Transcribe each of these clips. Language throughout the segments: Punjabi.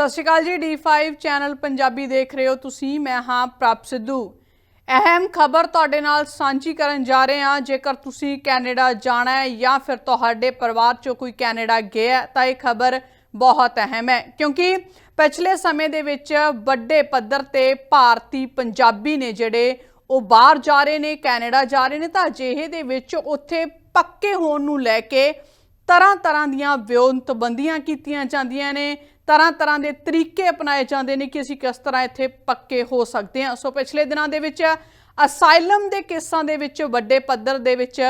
ਸਤਿ ਸ਼੍ਰੀ ਅਕਾਲ ਜੀ D5 ਚੈਨਲ ਪੰਜਾਬੀ ਦੇਖ ਰਹੇ ਹੋ ਤੁਸੀਂ, ਮੈਂ ਹਾਂ ਪ੍ਰਭ ਸਿੱਧੂ। ਅਹਿਮ ਖਬਰ ਤੁਹਾਡੇ ਨਾਲ ਸਾਂਝੀ ਕਰਨ ਜਾ ਰਹੇ ਹਾਂ। ਜੇਕਰ ਤੁਸੀਂ ਕੈਨੇਡਾ ਜਾਣਾ ਹੈ ਜਾਂ ਫਿਰ ਤੁਹਾਡੇ ਪਰਿਵਾਰ ਚੋਂ ਕੋਈ ਕੈਨੇਡਾ ਗਿਆ ਤਾਂ ਇਹ ਖਬਰ ਬਹੁਤ ਅਹਿਮ ਹੈ। ਕਿਉਂਕਿ ਪਿਛਲੇ ਸਮੇਂ ਦੇ ਵਿੱਚ ਵੱਡੇ ਪੱਧਰ ਤੇ ਭਾਰਤੀ ਪੰਜਾਬੀ ਨੇ ਜਿਹੜੇ ਉਹ ਬਾਹਰ ਜਾ ਰਹੇ ਨੇ, ਕੈਨੇਡਾ ਜਾ ਰਹੇ ਨੇ, ਤਾਂ ਅਜਿਹੇ ਦੇ ਵਿੱਚ ਉੱਥੇ ਪੱਕੇ ਹੋਣ ਨੂੰ ਲੈ ਕੇ ਤਰ੍ਹਾਂ ਤਰ੍ਹਾਂ ਦੀਆਂ ਵਿਉਂਤਬੰਦੀਆਂ ਕੀਤੀਆਂ ਜਾਂਦੀਆਂ ਨੇ ਤਰ੍ਹਾਂ ਤਰ੍ਹਾਂ ਦੇ ਤਰੀਕੇ ਅਪਣਾਏ ਜਾਂਦੇ ਨੇ ਕਿ ਅਸੀਂ ਕਿਸ ਤਰ੍ਹਾਂ ਇੱਥੇ ਪੱਕੇ ਹੋ ਸਕਦੇ ਹਾਂ। ਸੋ ਪਿਛਲੇ ਦਿਨਾਂ ਦੇ ਵਿੱਚ ਅਸਾਈਲਮ ਦੇ ਕੇਸਾਂ ਦੇ ਵਿੱਚ ਵੱਡੇ ਪੱਧਰ ਦੇ ਵਿੱਚ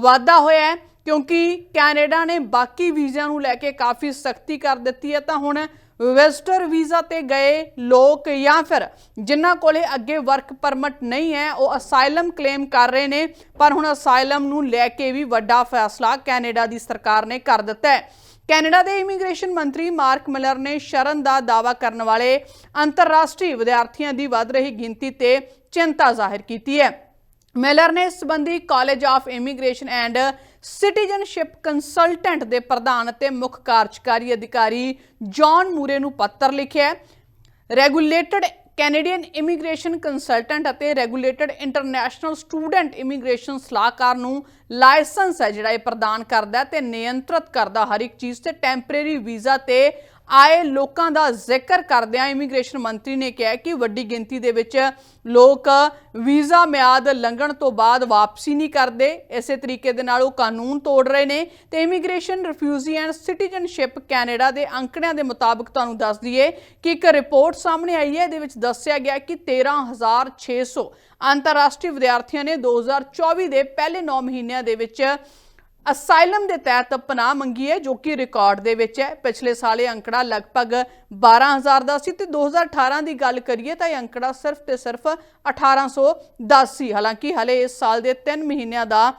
ਵਾਧਾ ਹੋਇਆ ਹੈ ਕਿਉਂਕਿ ਕੈਨੇਡਾ ਨੇ ਬਾਕੀ ਵੀਜ਼ਿਆਂ ਨੂੰ ਲੈ ਕੇ ਕਾਫੀ ਸਖਤੀ ਕਰ ਦਿੱਤੀ ਹੈ। ਤਾਂ ਹੁਣ ਵਿਜ਼ਟਰ ਵੀਜ਼ਾ ਤੇ ਗਏ ਲੋਕ ਜਾਂ ਫਿਰ ਜਿਨ੍ਹਾਂ ਕੋਲੇ ਅੱਗੇ ਵਰਕ ਪਰਮਿਟ ਨਹੀਂ ਹੈ, ਉਹ ਅਸਾਈਲਮ ਕਲੇਮ ਕਰ ਰਹੇ ਨੇ, ਪਰ ਹੁਣ ਅਸਾਈਲਮ ਨੂੰ ਲੈ ਕੇ ਵੀ ਵੱਡਾ ਫੈਸਲਾ ਕੈਨੇਡਾ ਦੀ ਸਰਕਾਰ ਨੇ ਕਰ ਦਿੱਤਾ ਹੈ। ਕੈਨੇਡਾ ਦੇ ਇਮੀਗ੍ਰੇਸ਼ਨ ਮੰਤਰੀ ਮਾਰਕ ਮਿਲਰ ਨੇ ਸ਼ਰਨ ਦਾ ਦਾਅਵਾ ਕਰਨ ਵਾਲੇ ਅੰਤਰਰਾਸ਼ਟਰੀ ਵਿਦਿਆਰਥੀਆਂ ਦੀ ਵੱਧ ਰਹੀ ਗਿਣਤੀ ਤੇ ਚਿੰਤਾ ਜ਼ਾਹਿਰ ਕੀਤੀ ਹੈ। ਮਿਲਰ ਨੇ ਇਸ ਸੰਬੰਧੀ College of Immigration and Citizenship Consultant ਦੇ ਪ੍ਰਧਾਨ ਅਤੇ ਮੁੱਖ ਕਾਰਜਕਾਰੀ ਅਧਿਕਾਰੀ ਜੌਨ ਮੂਰੇ ਨੂੰ ਪੱਤਰ ਲਿਖਿਆ ਰੈਗੂਲੇਟਡ ਕੈਨੇਡੀਅਨ ਇਮੀਗ੍ਰੇਸ਼ਨ ਕੰਸਲਟੈਂਟ ਅਤੇ ਰੈਗੂਲੇਟਡ ਇੰਟਰਨੈਸ਼ਨਲ ਸਟੂਡੈਂਟ ਇਮੀਗ੍ਰੇਸ਼ਨ ਸਲਾਹਕਾਰ ਨੂੰ ਲਾਇਸੈਂਸ ਹੈ ਜਿਹੜਾ ਇਹ ਪ੍ਰਦਾਨ ਕਰਦਾ ਹੈ ਤੇ ਨਿਯੰਤਰਿਤ ਕਰਦਾ ਹਰ ਇੱਕ ਚੀਜ਼ ਤੇ ਟੈਂਪਰੇਰੀ ਵੀਜ਼ਾ ਤੇ ਆਏ ਲੋਕਾਂ ਦਾ ਜ਼ਿਕਰ ਕਰਦਿਆਂ ਇਮੀਗ੍ਰੇਸ਼ਨ ਮੰਤਰੀ ਨੇ ਕਿਹਾ ਕਿ ਵੱਡੀ ਗਿਣਤੀ ਦੇ ਵਿੱਚ ਲੋਕ ਵੀਜ਼ਾ ਮਿਆਦ ਲੰਘਣ ਤੋਂ ਬਾਅਦ ਵਾਪਸੀ ਨਹੀਂ ਕਰਦੇ। ਇਸੇ ਤਰੀਕੇ ਦੇ ਨਾਲ ਉਹ ਕਾਨੂੰਨ ਤੋੜ ਰਹੇ ਨੇ ਤੇ Immigration Refugee and Citizenship Canada ਦੇ ਅੰਕੜਿਆਂ ਦੇ ਮੁਤਾਬਕ ਤੁਹਾਨੂੰ ਦੱਸ ਦਈਏ ਕਿ ਇੱਕ ਰਿਪੋਰਟ ਸਾਹਮਣੇ ਆਈ ਹੈ। ਇਹਦੇ ਵਿੱਚ ਦੱਸਿਆ ਗਿਆ ਕਿ 13600 ਅੰਤਰਰਾਸ਼ਟਰੀ ਵਿਦਿਆਰਥੀਆਂ ਨੇ 2024 ਦੇ ਪਹਿਲੇ 9 ਮਹੀਨਿਆਂ ਦੇ ਵਿੱਚ ਅਸਾਈਲਮ ਦੇ ਤਹਿਤ ਪਨਾਹ ਮੰਗੀ ਹੈ, ਜੋ ਕਿ ਰਿਕਾਰਡ ਦੇ ਵਿੱਚ ਹੈ। ਪਿਛਲੇ ਸਾਲ ਇਹ ਅੰਕੜਾ ਲਗਭਗ 12000 ਦਾ ਸੀ ਤੇ 2018 ਦੀ ਗੱਲ ਕਰੀਏ ਤਾਂ ਇਹ ਅੰਕੜਾ ਸਿਰਫ ਤੇ ਸਿਰਫ 1810 ਸੀ ਹਾਲਾਂਕਿ ਹਲੇ ਇਸ ਸਾਲ ਦੇ 3 ਮਹੀਨਿਆਂ ਦਾ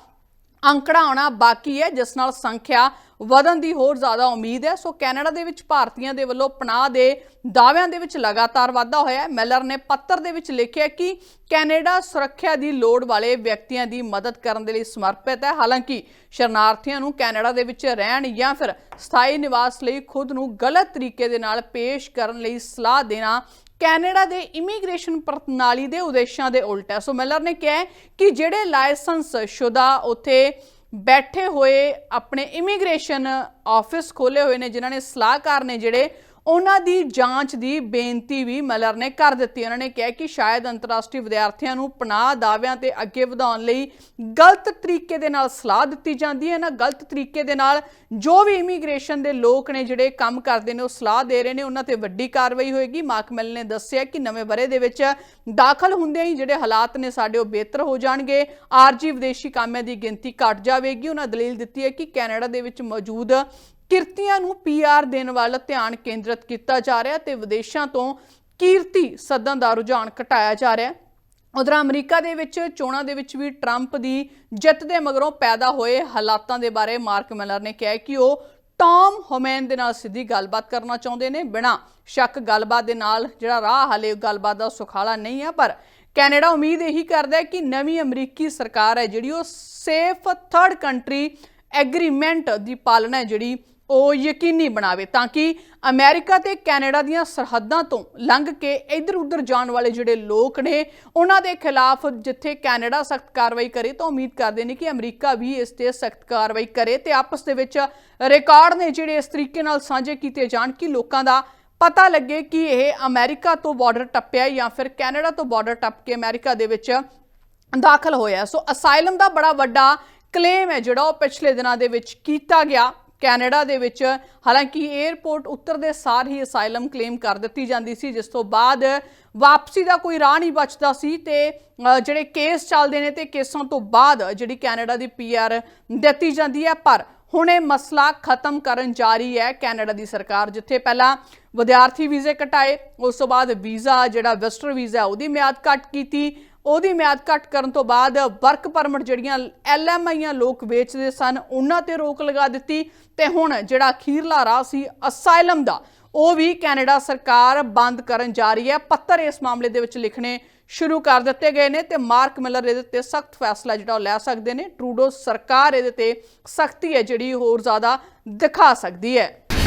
ਅੰਕੜਾ ਆਉਣਾ ਬਾਕੀ ਹੈ, ਜਿਸ ਨਾਲ ਸੰਖਿਆ ਵਧਣ ਦੀ ਹੋਰ ਜ਼ਿਆਦਾ ਉਮੀਦ ਹੈ। ਸੋ ਕੈਨੇਡਾ ਦੇ ਵਿੱਚ ਭਾਰਤੀਆਂ ਦੇ ਵੱਲੋਂ ਪਨਾਹ ਦੇ ਦਾਅਵਿਆਂ ਦੇ ਵਿੱਚ ਲਗਾਤਾਰ ਵਾਧਾ ਹੋਇਆ ਹੈ। ਮੈਲਰ ਨੇ ਪੱਤਰ ਦੇ ਵਿੱਚ ਲਿਖਿਆ ਕਿ ਕੈਨੇਡਾ ਸੁਰੱਖਿਆ ਦੀ ਲੋੜ ਵਾਲੇ ਵਿਅਕਤੀਆਂ ਦੀ ਮਦਦ ਕਰਨ ਦੇ ਲਈ ਸਮਰਪਿਤ ਹੈ। ਹਾਲਾਂਕਿ ਸ਼ਰਨਾਰਥੀਆਂ ਨੂੰ ਕੈਨੇਡਾ ਦੇ ਵਿੱਚ ਰਹਿਣ ਜਾਂ ਫਿਰ ਸਥਾਈ ਨਿਵਾਸ ਲਈ ਖੁਦ ਨੂੰ ਗਲਤ ਤਰੀਕੇ ਦੇ ਨਾਲ ਪੇਸ਼ ਕਰਨ ਲਈ ਸਲਾਹ ਦੇਣਾ ਕੈਨੇਡਾ ਦੇ ਇਮੀਗ੍ਰੇਸ਼ਨ ਪ੍ਰਣਾਲੀ ਦੇ ਉਦੇਸ਼ਾਂ ਦੇ ਉਲਟ ਹੈ। ਸੋ ਮੈਲਰ ਨੇ ਕਿਹਾ ਕਿ ਜਿਹੜੇ ਲਾਇਸੈਂਸ ਸ਼ੁਦਾ ਉਥੇ ਬੈਠੇ ਹੋਏ ਆਪਣੇ ਇਮੀਗ੍ਰੇਸ਼ਨ ਆਫਿਸ ਖੋਲੇ ਹੋਏ ਨੇ, ਜਿਨ੍ਹਾਂ ਨੇ ਸਲਾਹਕਾਰ ਨੇ ਜਿਹੜੇ ਉਹਨਾਂ ਦੀ ਜਾਂਚ ਦੀ ਬੇਨਤੀ ਵੀ ਮਲਰ ਨੇ ਕਰ ਦਿੱਤੀ। ਉਹਨਾਂ ਨੇ ਕਿਹਾ ਕਿ ਸ਼ਾਇਦ ਅੰਤਰਰਾਸ਼ਟਰੀ ਵਿਦਿਆਰਥੀਆਂ ਨੂੰ ਪਨਾਹ ਦਾਅਵਿਆਂ ਤੇ ਅੱਗੇ ਵਧਾਉਣ ਲਈ ਗਲਤ ਤਰੀਕੇ ਦੇ ਨਾਲ ਸਲਾਹ ਦਿੱਤੀ ਜਾਂਦੀ ਹੈ। ਨਾ ਗਲਤ ਤਰੀਕੇ ਦੇ ਨਾਲ ਜੋ ਵੀ ਇਮੀਗ੍ਰੇਸ਼ਨ ਦੇ ਲੋਕ ਨੇ ਜਿਹੜੇ ਕੰਮ ਕਰਦੇ ਨੇ, ਉਹ ਸਲਾਹ ਦੇ ਰਹੇ ਨੇ। ਉਹਨਾਂ ਤੇ ਵੱਡੀ ਕਾਰਵਾਈ ਹੋਏਗੀ। ਮਾਕਮਲ ਨੇ ਦੱਸਿਆ ਕਿ ਨਵੇਂ ਬਰੇ ਦੇ ਵਿੱਚ ਦਾਖਲ ਹੁੰਦਿਆਂ ਹੀ ਜਿਹੜੇ ਹਾਲਾਤ ਨੇ ਸਾਡੇ ਉਹ ਬਿਹਤਰ ਹੋ ਜਾਣਗੇ। ਆਰਜੀ ਵਿਦੇਸ਼ੀ ਕਾਮਿਆਂ ਦੀ ਗਿਣਤੀ ਘਟ ਜਾਵੇਗੀ। ਉਹਨਾਂ ਦਲੀਲ ਦਿੱਤੀ ਹੈ ਕਿ ਕੈਨੇਡਾ ਦੇ ਵਿੱਚ ਮੌਜੂਦ ਕਿਰਤੀਆਂ ਨੂੰ ਪੀਆਰ ਦੇਣ ਵੱਲ ਧਿਆਨ ਕੇਂਦਰਿਤ ਕੀਤਾ ਜਾ ਰਿਹਾ ਤੇ ਵਿਦੇਸ਼ਾਂ ਤੋਂ ਕੀਰਤੀ ਸੱਦਣ ਦਾ ਰੁਝਾਨ ਘਟਾਇਆ ਜਾ ਰਿਹਾ। ਉਧਰ ਅਮਰੀਕਾ ਦੇ ਵਿੱਚ ਚੋਣਾਂ ਦੇ ਵਿੱਚ ਵੀ ਟਰੰਪ ਦੀ ਜਿੱਤ ਦੇ ਮਗਰੋਂ ਪੈਦਾ ਹੋਏ ਹਾਲਾਤਾਂ ਦੇ ਬਾਰੇ ਮਾਰਕ ਮਿਲਰ ਨੇ ਕਿਹਾ ਕਿ ਉਹ ਟਾਮ ਹੋਮੈਨ ਦੇ ਨਾਲ ਸਿੱਧੀ ਗੱਲਬਾਤ ਕਰਨਾ ਚਾਹੁੰਦੇ ਨੇ। ਬਿਨਾਂ ਸ਼ੱਕ ਗੱਲਬਾਤ ਦੇ ਨਾਲ ਜਿਹੜਾ ਰਾਹ ਹਲੇ ਗੱਲਬਾਤ ਦਾ ਸੁਖਾਲਾ ਨਹੀਂ ਹੈ ਪਰ ਕੈਨੇਡਾ ਉਮੀਦ ਇਹੀ ਕਰਦਾ ਹੈ ਕਿ ਨਵੀਂ ਅਮਰੀਕੀ ਸਰਕਾਰ ਹੈ ਜਿਹੜੀ ਉਹ ਸੇਫ ਥਰਡ ਕੰਟਰੀ ਐਗਰੀਮੈਂਟ ਦੀ ਪਾਲਣਾ ਹੈ, ਜਿਹੜੀ ਉਹ ਯਕੀਨੀ ਬਣਾਵੇ ਤਾਂ ਕਿ ਅਮਰੀਕਾ ਤੇ ਕੈਨੇਡਾ ਦੀਆਂ ਸਰਹੱਦਾਂ ਤੋਂ ਲੰਘ ਕੇ ਇੱਧਰ ਉੱਧਰ ਜਾਣ ਵਾਲੇ ਜਿਹੜੇ ਲੋਕ ਨੇ, ਉਹਨਾਂ ਦੇ ਖਿਲਾਫ ਜਿੱਥੇ ਕੈਨੇਡਾ ਸਖਤ ਕਾਰਵਾਈ ਕਰੇ ਤਾਂ ਉਮੀਦ ਕਰਦੇ ਨੇ ਕਿ ਅਮਰੀਕਾ ਵੀ ਇਸ ਤੇ ਸਖਤ ਕਾਰਵਾਈ ਕਰੇ ਤੇ ਆਪਸ ਦੇ ਵਿੱਚ ਰਿਕਾਰਡ ਨੇ ਜਿਹੜੇ ਇਸ ਤਰੀਕੇ ਨਾਲ ਸਾਂਝੇ ਕੀਤੇ ਜਾਣ ਕਿ ਲੋਕਾਂ ਦਾ ਪਤਾ ਲੱਗੇ ਕਿ ਇਹ ਅਮਰੀਕਾ ਤੋਂ ਬਾਰਡਰ ਟੱਪਿਆ ਜਾਂ ਫਿਰ ਕੈਨੇਡਾ ਤੋਂ ਬਾਰਡਰ ਟੱਪ ਕੇ ਅਮਰੀਕਾ ਦੇ ਵਿੱਚ ਦਾਖਲ ਹੋਇਆ। ਸੋ ਅਸਾਈਲਮ ਦਾ ਬੜਾ ਵੱਡਾ ਕਲੇਮ ਹੈ ਜਿਹੜਾ ਉਹ ਪਿਛਲੇ ਦਿਨਾਂ ਦੇ ਵਿੱਚ ਕੀਤਾ ਗਿਆ। ਕੈਨੇਡਾ ਦੇ ਵਿੱਚ, ਹਾਲਾਂਕਿ 에ਅਰਪੋਰਟ ਉੱਤਰ ਦੇ ਸਾਰ ਹੀ ਅਸਾਈਲਮ ਕਲੇਮ ਕਰ ਦਿੱਤੀ ਜਾਂਦੀ ਸੀ, ਜਿਸ ਤੋਂ ਬਾਅਦ ਵਾਪਸੀ ਦਾ ਕੋਈ ਰਾਹ ਨਹੀਂ ਬਚਦਾ ਸੀ ਤੇ ਜਿਹੜੇ ਕੇਸ ਚੱਲਦੇ ਨੇ ਤੇ ਕੇਸਾਂ ਤੋਂ ਬਾਅਦ ਜਿਹੜੀ ਕੈਨੇਡਾ ਦੀ ਪੀਆਰ ਦਿੱਤੀ ਜਾਂਦੀ ਹੈ। ਪਰ ਹੁਣ ਇਹ ਮਸਲਾ ਖਤਮ ਕਰਨ ਜਾ ਰਹੀ ਹੈ ਕੈਨੇਡਾ ਦੀ ਸਰਕਾਰ, ਜਿੱਥੇ ਪਹਿਲਾਂ ਵਿਦਿਆਰਥੀ ਵੀਜ਼ੇ ਘਟਾਏ ਉਸ ਤੋਂ ਬਾਅਦ ਵੀਜ਼ਾ, ਜਿਹੜਾ ਵੈਸਟਰ ਵੀਜ਼ਾ, ਉਹਦੀ ਮਿਆਦ ਘੱਟ ਕੀਤੀ। ਉਹਦੀ ਮਿਆਦ ਘੱਟ ਕਰਨ ਤੋਂ ਬਾਅਦ ਵਰਕ ਪਰਮਿਟ ਜਿਹੜੀਆਂ ਐਲਐਮਆਈਆਂ ਲੋਕ ਵੇਚਦੇ ਸਨ, ਉਹਨਾਂ ਤੇ ਰੋਕ ਲਗਾ ਦਿੱਤੀ। ਤੇ ਹੁਣ ਜਿਹੜਾ ਅਖੀਰਲਾ ਰਾਹ ਸੀ ਅਸਾਈਲਮ ਦਾ, ਉਹ ਵੀ ਕੈਨੇਡਾ ਸਰਕਾਰ ਬੰਦ ਕਰਨ ਜਾ ਰਹੀ ਹੈ। ਪੱਤਰ ਇਸ ਮਾਮਲੇ ਦੇ ਵਿੱਚ ਲਿਖਣੇ ਸ਼ੁਰੂ ਕਰ ਦਿੱਤੇ ਗਏ ਨੇ ਤੇ ਮਾਰਕ ਮਿਲਰ ਇਹਦੇ ਤੇ ਸਖਤ ਫੈਸਲਾ ਜਿਹੜਾ ਉਹ ਲੈ ਸਕਦੇ ਨੇ। ਟਰੂਡੋ ਸਰਕਾਰ ਇਹਦੇ ਤੇ ਸਖਤੀ ਹੈ ਜਿਹੜੀ ਹੋਰ ਜ਼ਿਆਦਾ ਦਿਖਾ ਸਕਦੀ ਹੈ।